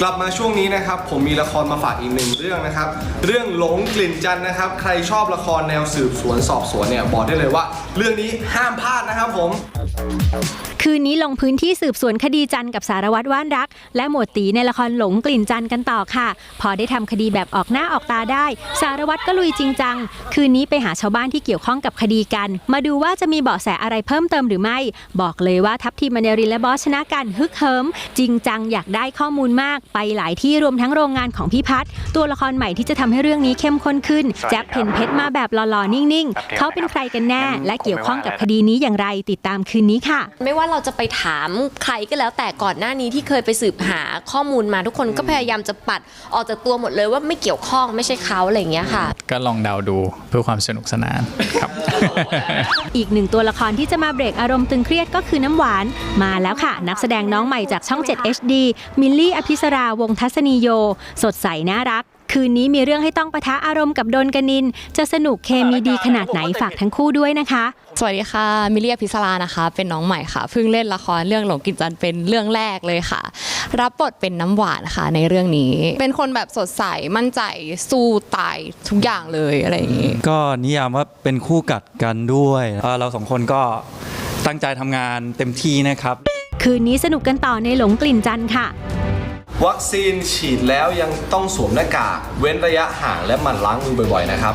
กลับมาช่วงนี้นะครับ ผมมีละครมาฝากอีกหนึ่งเรื่องนะครับ เรื่องหลงกลิ่นจันทร์นะครับ ใครชอบละครแนวสืบสวนสอบสวนเนี่ยบอกได้เลยว่า เรื่องนี้ห้ามพลาดนะครับผม คืนนี้ลงพื้นที่สืบสวนคดีจันทร์กับสารวัตรว่านรัก และหมวดตีในละครหลงกลิ่นจันทร์กันต่อค่ะ พอได้ทำคดีแบบออกหน้าออกตาได้ สารวัตรก็ลุยจริงจัง คืนนี้ไปหาชาวบ้านที่เกี่ยวข้องกับคดีกัน มาดูว่าจะมีเบาะแสอะไรเพิ่มเติมหรือไม่ บอกเลยว่าทัพทีมมาเนรินและบอสชนะกันฮึกเหิม จริงจังอยากได้ข้อมูลมากไปหลายที่รวมทั้งโรงงานของพี่พัฒน์ตัวละครใหม่ที่จะทำให้เรื่องนี้เข้มข้นขึ้นแจ๊บเพนเพชรมาแบบหล่อๆ นิ่งๆ เขาเป็นใครกันแน่ และเกี่ยวข้องกับคดีนี้อย่างไรติดตามคืนนี้ค่ะ ไม่ว่าเราจะไปถามใครก็แล้วแต่ก่อนหน้านี้ที่เคยไปสืบหาข้อมูลมาทุกคนก็พยายามจะปัดออกจากตัวหมดเลยว่าไม่เกี่ยวข้องไม่ใช่เขาอะไรอย่างเงี้ยค่ะ ก็ลองเดาดูเพื่อความสนุกสนานครับ อีกหนึ่งตัวละครที่จะมาเบรกอารมณ์ตึงเครียดก็คือน้ำหวาน มาแล้วค่ะ นักแสดงน้องใหม่จากช่อง 7 HD มิลลี่อภิสราวงทัศนีโย สดใสน่ารัก คืนนี้มีเรื่องให้ต้องปะทะอารมณ์กับโดนกนิน จะสนุกเคมีดีขนาดไหนฝากทั้งคู่ด้วยนะคะ สวัสดีค่ะ มิเลียพิศรานะคะ เป็นน้องใหม่ค่ะ เพิ่งเล่นละครเรื่องหลงกินจันเป็นเรื่องแรกเลยค่ะ รับบทเป็นน้ำหวานค่ะในเรื่องนี้ เป็นคนแบบสดใสมั่นใจสู้ตายทุกอย่างเลยอะไรอย่างนี้ ก็นิยามว่าเป็นคู่กัดกันด้วยเอ่อเราสองคนก็ตั้งใจทำงานเต็มที่นะครับ คืนนี้สนุกกันต่อในหลงกลิ่นจันทร์ค่ะ วัคซีนฉีดแล้วยังต้องสวมหน้ากาก เว้นระยะห่างและหมั่นล้างมือบ่อยๆนะครับ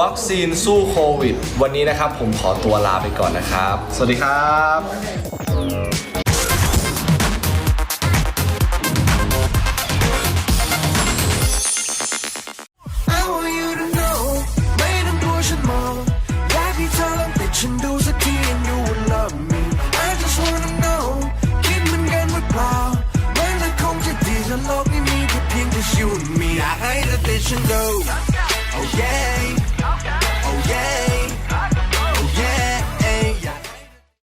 วัคซีนสู้โควิด วันนี้นะครับผมขอตัวลาไปก่อนนะครับ สวัสดีครับ I hate the bitch and go. Okay.